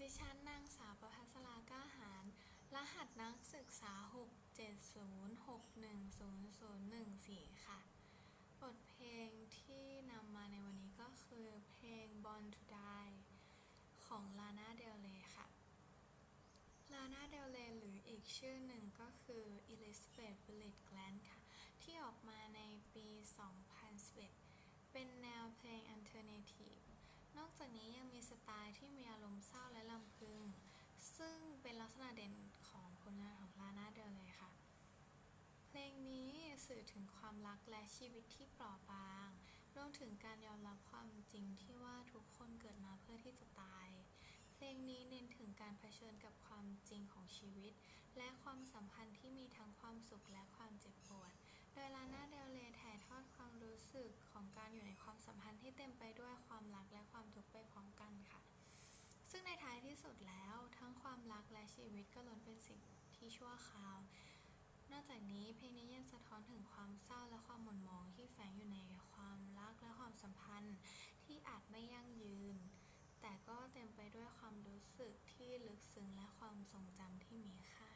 ดิฉันนางสาวประภัสราก้าหาร รหัสนักศึกษา 670610014 ค่ะ บทเพลงที่นำมาในวันนี้ก็คือเพลง Born to Die ของ Lana Del Rey ค่ะ Lana Del Rey หรืออีกชื่อหนึ่งก็คือ Elizabeth Willard Grant ค่ะ ที่ออกมาในปี 2011 เป็นแนวเพลง Alternative นอกจากนี้ยังมีสไตล์ที่มีอารมณ์เศร้าและลำพึง ซึ่ง เด่นของผลงานของ Lana Del Rey ค่ะ เพลงนี้สื่อถึงความรักและชีวิตที่เปราะบางรวมถึงการยอมรับความจริงที่ว่าทุกคนเกิดมาเพื่อที่จะตาย เพลงนี้เน้นถึงการเผชิญกับความจริงของชีวิต และความสัมพันธ์ที่มีทั้งความสุขและความเจ็บปวด โดยลาน่าเดลเรย์ถ่ายทอดความรู้สึกของการอยู่ในความสัมพันธ์ที่เต็มไปด้วย สุดแล้ว ทั้งความรักและชีวิตก็ล้วนเป็นสิ่งที่ชั่วคราว นอกจากนี้เพลงนี้ยังสะท้อนถึงความเศร้าและความหม่นหมองที่แฝงอยู่ในความรักและความสัมพันธ์ที่อาจไม่ยั่งยืน แต่ก็เต็มไปด้วยความรู้สึกที่ลึกซึ้งและความทรงจำที่มีค่า